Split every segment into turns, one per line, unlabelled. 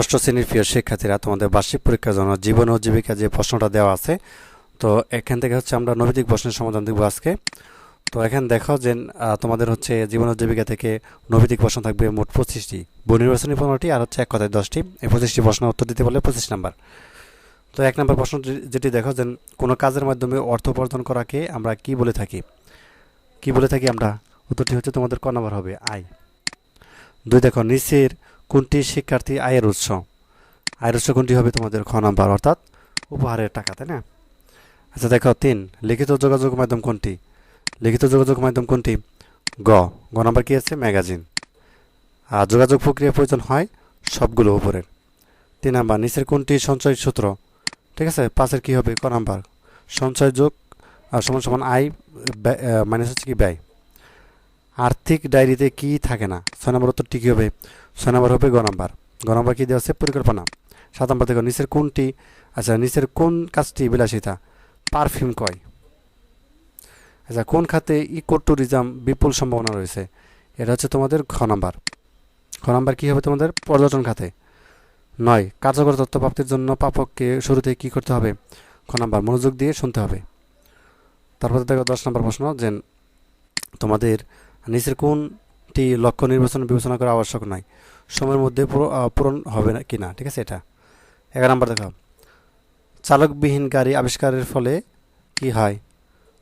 ষষ্ঠ শ্রেণির প্রিয় শিক্ষার্থীরা, তোমাদের বার্ষিক পরীক্ষার জন্য জীবন ও জীবিকা যে প্রশ্নটা দেওয়া আছে, তো এখান থেকে হচ্ছে আমরা নৈতিক প্রশ্নের সমাধান দেখব আজকে। তো এখানে দেখো যে তোমাদের হচ্ছে জীবন ও জীবিকা থেকে নৈতিক প্রশ্ন থাকবে মোট পঁচিশটি। বহু নির্বাচনী পনেরোটি, আর হচ্ছে এক কথায় দশটি। এই পঁচিশটি প্রশ্ন উত্তর দিতে বলে পঁচিশ নাম্বার। তো এক নম্বর প্রশ্ন যেটি দেখো যে, কোনো কাজের মাধ্যমে অর্থ উপার্জন করাকে আমরা কি বলে থাকি? কি বলে থাকি আমরা? উত্তরটি হচ্ছে তোমাদের ক নম্বর হবে? আয়। দুই দেখো, নিচের কোনটি শিক্ষার্থী আয়ের উৎস? আয়ের উৎস কোনটি হবে তোমাদের খ নাম্বার, অর্থাৎ উপহারের টাকা, তাই না? আচ্ছা দেখো, তিন, লিখিত যোগাযোগ মাধ্যম কোনটি? লিখিত যোগাযোগ মাধ্যম কোনটি? গ গ নাম্বার কী আছে? ম্যাগাজিন। আর যোগাযোগ প্রক্রিয়া প্রয়োজন হয় সবগুলো উপরের। তিন নাম্বার, নিচের কোনটি সঞ্চয় সূত্র? ঠিক আছে, পাঁচের কী হবে? ক নাম্বার, সঞ্চয় যোগ আর সমান সমান আয় মাইনাস হচ্ছে কি ব্যয়। আর্থিক ডায়েরিতে কি থাকে না? ছয় নম্বর উত্তরটি কী হবে। ছয় নম্বর হবে গ নাম্বার। গ নাম্বার কী দেওয়া আছে? পরিকল্পনা। সাত নম্বর দেখো, নিচের কোনটি? আচ্ছা নিচের কোন কাজটি বিলাসিতা? পারফিউম কয় আচ্ছা কোন খাতে ইকো ট্যুরিজম বিপুল সম্ভাবনা রয়েছে? এটা হচ্ছে তোমাদের খ নাম্বার। খ নাম্বার কী হবে তোমাদের? পর্যটন খাতে। নয়, কার্যকর তথ্য প্রাপ্তির জন্য পাপককে শুরুতে কী করতে হবে? খ নাম্বার, মনোযোগ দিয়ে শুনতে হবে। তারপরে দেখো দশ নম্বর প্রশ্ন যে তোমাদের নিচের কোনটি লক্ষ্য নির্বাচন বিবেচনা করা আবশ্যক নয়। সময়ের মধ্যে পুরো- পূরণ হবে না কিনা, ঠিক আছে এটা? এগারো নম্বর দেখো। চালকবিহীন গাড়ি আবিষ্কারের ফলে কি হয়?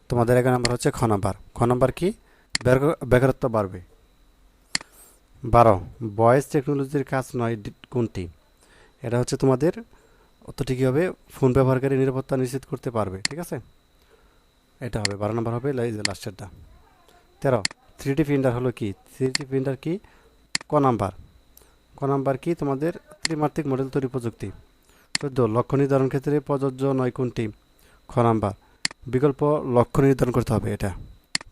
তোমাদের এগারো নম্বর হচ্ছে খ নম্বর। খ নম্বর কি? বেকারত্ব বাড়বে। বারো ভয়েস টেকনোলজির কাজ নয় কোনটি? এটা হচ্ছে তোমাদের অতটি কী হবে ফোন ব্যবহারকারী নিরাপত্তা নিশ্চিত করতে পারবে, ঠিক আছে? এটা হবে, বারো নম্বর হবে লাস্টেরটা তেরো থ্রি ডি প্রিন্টার হলো কি? থ্রি ডি প্রিন্টার কি? ক নাম্বার। ক নাম্বার কি? তোমাদের ত্রিমাত্রিক মডেল তৈরি প্রযুক্তি। চোদ্দ, লক্ষ্য নির্ধারণ ক্ষেত্রে প্রযোজ্য নয় কোনটি? খ নাম্বার। বিকল্প লক্ষ্য নির্ধারণ করতে হবে এটা।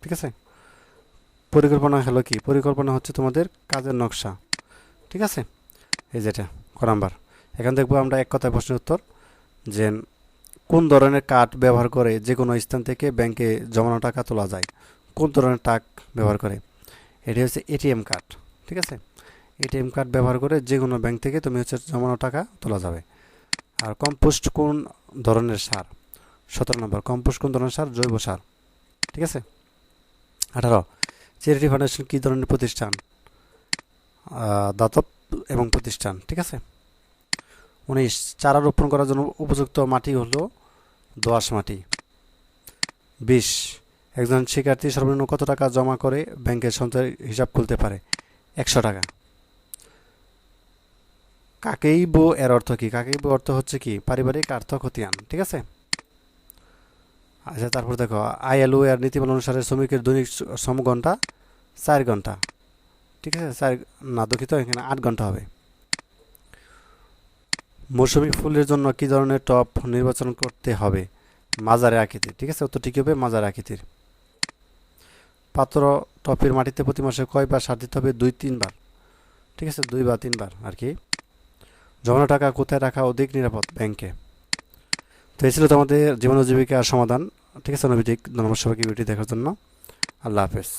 ঠিক আছে? পরিকল্পনা হলো কি? পরিকল্পনা হচ্ছে তোমাদের কাজের নকশা। ঠিক আছে? এই যেটা ক নাম্বার। এখান দেখব আমরা এক কথায় প্রশ্নের উত্তর, যে কোন ধরনের কার্ড ব্যবহার করে যে কোনো স্থান থেকে ব্যাংকে জমানো টাকা তোলা যায়? কোন ধরনের টাক ব্যবহার করে? এটি হচ্ছে এটিএম কার্ড, ঠিক আছে? এটিএম কার্ড ব্যবহার করে যে কোনো ব্যাংক থেকে তুমি হচ্ছে জমানো টাকা তোলা যাবে। আর কম্পোস্ট কোন ধরনের সার? সতেরো নম্বর, কম্পোস্ট কোন ধরনের সার? জৈব সার, ঠিক আছে? আঠারো, চ্যারিটি ফাউন্ডেশন কী ধরনের প্রতিষ্ঠান? দাতব এবং প্রতিষ্ঠান, ঠিক আছে? উনিশ, চারা রোপণ করার জন্য উপযুক্ত মাটি হলো দোআঁশ মাটি। বিশ একজন শিক্ষার্থী সর্বনিম্ন কত টাকা জমা করে ব্যাংকের সঞ্চয় হিসাব খুলতে পারে? একশো টাকা। কাকেইব এর অর্থ কি? কাকেইব অর্থ হচ্ছে কি? পারিবারিক আর্থ খতিয়ান ঠিক আছে? আচ্ছা তারপর দেখো, আইএলও এর নীতিমালা অনুসারে শ্রমিকের দৈনিক শ্রম ঘণ্টা চার ঘণ্টা ঠিক আছে? চার, না, দুঃখিত, এখানে আট ঘণ্টা হবে। মৌসুমী ফুলের জন্য কি ধরনের টপ নির্বাচন করতে হবে? মাজারে আকৃতির, ঠিক আছে? উত্তরটি কী হবে, মাজারে আকৃতির। পাত্র টপের মাটিতে প্রতি মাসে কয়বার সার দিতে হবে? দুই তিনবার ঠিক আছে? দুই বা তিনবার আর কি। জমানো টাকা কোথায় রাখা অধিক নিরাপদ? ব্যাংকে তো এই ছিল তোমাদের জীবন জীবিকার সমাধান। ঠিক আছে নবীজিক ধন্যবাদ সবাইকে ভিডিও দেখার জন্য। আল্লাহ হাফেজ।